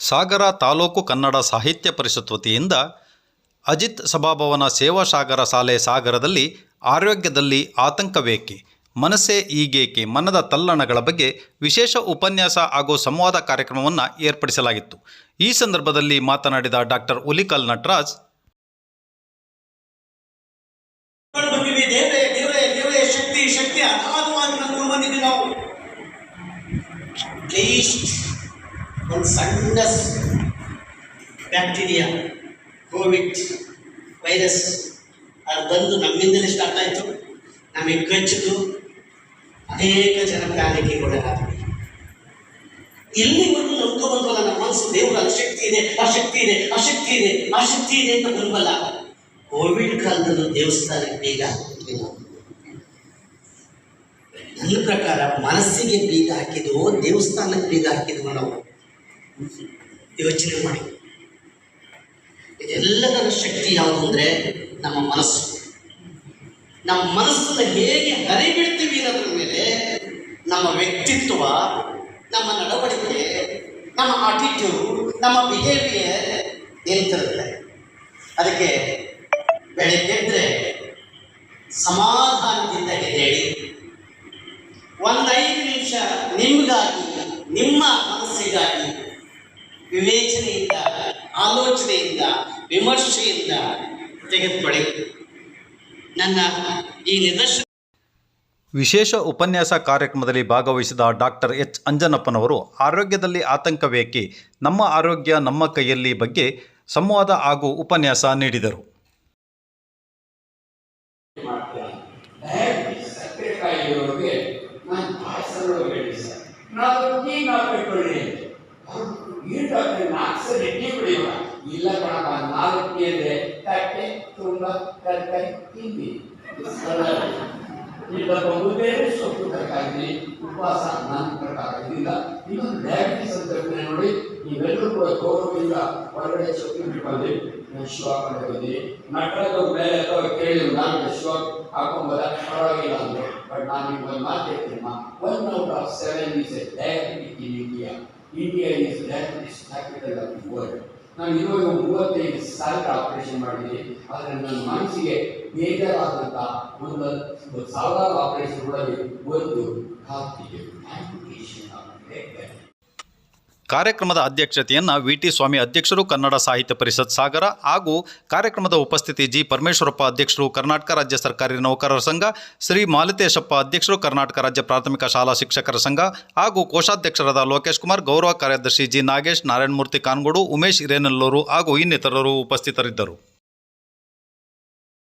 ಸಾಗರ ತಾಲೂಕು ಕನ್ನಡ ಸಾಹಿತ್ಯ ಪರಿಷತ್ ವತಿಯಿಂದ ಅಜಿತ್ ಸಭಾಭವನ ಸೇವಾ ಸಾಗರ ಶಾಲೆ ಸಾಗರದಲ್ಲಿ ಆರೋಗ್ಯದಲ್ಲಿ ಆತಂಕವೇಕೆ, ಮನಸ್ಸೇ ಈಗೇಕೆ ಮನದ ತಲ್ಲಣಗಳ ಬಗ್ಗೆ ವಿಶೇಷ ಉಪನ್ಯಾಸ ಹಾಗೂ ಸಂವಾದ ಕಾರ್ಯಕ್ರಮವನ್ನು ಏರ್ಪಡಿಸಲಾಗಿತ್ತು. ಈ ಸಂದರ್ಭದಲ್ಲಿ ಮಾತನಾಡಿದ ಡಾಕ್ಟರ್ ಉಲಿಕಲ್ ನಟರಾಜ್ ಶಕ್ತಿ ಶಕ್ತಿ ಒಂದು ಸಣ್ಣ ಬ್ಯಾಕ್ಟೀರಿಯಾ, ಕೋವಿಡ್ ವೈರಸ್, ಅದು ಬಂದು ನಮ್ಮಿಂದಲೇ ಸ್ಟಾರ್ಟ್ ಆಯಿತು. ನಮಗೆ ಕಚ್ಚಿತು. ಅನೇಕ ಜನ ಪ್ಯಾನಿಗೆ ಇಲ್ಲಿವರೆಗೂ ಎಲ್ಲಿವರೆಗೂ ನಂಬ್ಕೊಂಡ್ಬಂದ್ವಲ್ಲ ನಮ್ಮ ಮನಸ್ಸು ದೇವರ ಶಕ್ತಿ ಇದೆ, ಆ ಶಕ್ತಿ ಇದೆ, ಆ ಶಕ್ತಿ ಇದೆ, ಆ ಶಕ್ತಿ ಇದೆ ಅಂತ ಬಂದ್ವಲ್ಲ, ಕೋವಿಡ್ ಕಾಲದಲ್ಲೂ ದೇವಸ್ಥಾನಕ್ಕೆ ಬೀಗ ನನ್ನ ಪ್ರಕಾರ ಮನಸ್ಸಿಗೆ ಬೀಗ ಹಾಕಿದ್ವು, ದೇವಸ್ಥಾನಕ್ಕೆ ಬೀಗ ಹಾಕಿದ್ವು ನಾವು. ಯೋಚನೆ ಮಾಡಿ. ಇದೆಲ್ಲದರ ಶಕ್ತಿ ಯಾವುದು ಅಂದರೆ ನಮ್ಮ ಮನಸ್ಸು. ನಮ್ಮ ಮನಸ್ಸನ್ನು ಹೇಗೆ ಹರಿಬಿಡ್ತೀವಿ ಅನ್ನೋದ್ರ ಮೇಲೆ ನಮ್ಮ ವ್ಯಕ್ತಿತ್ವ, ನಮ್ಮ ನಡವಳಿಕೆ, ನಮ್ಮ ಆಟಿಟ್ಯೂಡ್ ನಮ್ಮ ಬಿಹೇವಿಯರ್ ನಿಂತಿರುತ್ತೆ ಅದಕ್ಕೆ ಬೆಳಗ್ಗೆದ್ರೆ ಸಮಾಧಾನದಿಂದ ಎದ್ದೇಳಿ ಒಂದೈದು ನಿಮಿಷ ನಿಮಗಾಗಿ, ನಿಮ್ಮ ಮನಸ್ಸಿಗಾಗಿ ವಿವೇಚನೆಯಿಂದ ಆಲೋಚನೆಯಿಂದ ವಿಮರ್ಶೆಯಿಂದ ತೆಗೆದುಕೊಳ್ಳಿ. ನನ್ನ ಈ ನಿದರ್ಶನ ವಿಶೇಷ ಉಪನ್ಯಾಸ ಕಾರ್ಯಕ್ರಮದಲ್ಲಿ ಭಾಗವಹಿಸಿದ ಡಾಕ್ಟರ್ ಎಚ್. ಅಂಜನಪ್ಪನವರು ಆರೋಗ್ಯದಲ್ಲಿ ಆತಂಕವೇಕೆ ನಮ್ಮ ಆರೋಗ್ಯ ನಮ್ಮ ಕೈಯಲ್ಲಿ ಬಗ್ಗೆ ಸಂವಾದ ಹಾಗೂ ಉಪನ್ಯಾಸ ನೀಡಿದರು. ಡಯಾಬಿಟಿಸ್ ಸಕ್ಕರೆ ಕಾಯಿಲೆ ಇರೋರಿಗೆ ನಾನು ಭಾಳ ಸರಳವಾಗಿ ಹೇಳಿ ಸರ್ ನಾವು ಟೀ ಹಾಕಿಕೊಳ್ಳಿ ಏನು ಡಾಕ್ಟರ್ ನಾಲ್ಕು ಸರಿ ಟೀ ಇಲ್ಲ ಕಣಪ್ಪ ನಾಲ್ಕು ಟೀ ಅಂದರೆ ತಟ್ಟೆ ತುಂಬ ತರಕಾರಿ ತಿಂಡಿ ಇಲ್ಲ ಬಹುದೇ ಸೊಪ್ಪು ತರಕಾರಿ ಉಪವಾಸ ನನ್ನ ಪ್ರಕಾರ ಇದರಿಂದ ಇನ್ನೊಂದು ಡಯಾಬಿಟಿಸ್ ಅಂತ ನೋಡಿ ನೀವೆಲ್ಲರೂ ಕೂಡ ಗೌರವದಿಂದ ಹೊರಗಡೆ ಸೊಪ್ಪು ನಾನು ಶೂ ಹಾಕೊಂಡು ಹೋಗಿದ್ವಿ ನಟರಾಗ ಮೇಲೆ ಅಥವಾ ಕೇಳಿದ್ರು, ನಾನು ಶೂ ಹಾಕೊಂಬೋದ? ಪರವಾಗಿಲ್ಲ ಅಂದ್ರೆ. ಬಟ್ ನಾನು ನಿಮ್ಗೆ ಒಂದು ಮಾತು ಹೇಳ್ತೀನಮ್ಮ one out of seven is a diabetic in India India is diabetes capital of the world ನಾನು ಇರುವಾಗ ಮೂವತ್ತೈದು ಸಾವಿರ ಆಪರೇಷನ್ ಮಾಡಿದ್ದೀನಿ. ಆದರೆ ನನ್ನ ಮನಸ್ಸಿಗೆ ಬೇಜಾರಾದಂಥ ಒಂದು ಸಾವಿರಾರು ಆಪರೇಷನ್ ಆಪರೇಷನ್ಗಳಲ್ಲಿ ಒಂದು ಲೆಗ್ ಕಾರ್ಯಕ್ರಮದ ಅಧ್ಯಕ್ಷತೆಯನ್ನು ವಿ ಟಿ ಸ್ವಾಮಿ ಅಧ್ಯಕ್ಷರು ಕನ್ನಡ ಸಾಹಿತ್ಯ ಪರಿಷತ್ ಸಾಗರ ಹಾಗೂ ಕಾರ್ಯಕ್ರಮದ ಉಪಸ್ಥಿತಿ ಜಿ. ಪರಮೇಶ್ವರಪ್ಪ ಅಧ್ಯಕ್ಷರು ಕರ್ನಾಟಕ ರಾಜ್ಯ ಸರ್ಕಾರಿ ನೌಕರರ ಸಂಘ, ಶ್ರೀ ಮಾಲತೇಶಪ್ಪ ಅಧ್ಯಕ್ಷರು ಕರ್ನಾಟಕ ರಾಜ್ಯ ಪ್ರಾಥಮಿಕ ಶಾಲಾ ಶಿಕ್ಷಕರ ಸಂಘ ಹಾಗೂ ಕೋಶಾಧ್ಯಕ್ಷರಾದ ಲೋಕೇಶ್ ಕುಮಾರ್, ಗೌರವ ಕಾರ್ಯದರ್ಶಿ ಜಿ. ನಾಗೇಶ್, ನಾರಾಯಣಮೂರ್ತಿ ಕಾನ್ಗೋಡು, ಉಮೇಶ್ ಹಿರೇನಲ್ಲೂರು ಹಾಗೂ ಇನ್ನಿತರರು ಉಪಸ್ಥಿತರಿದ್ದರು.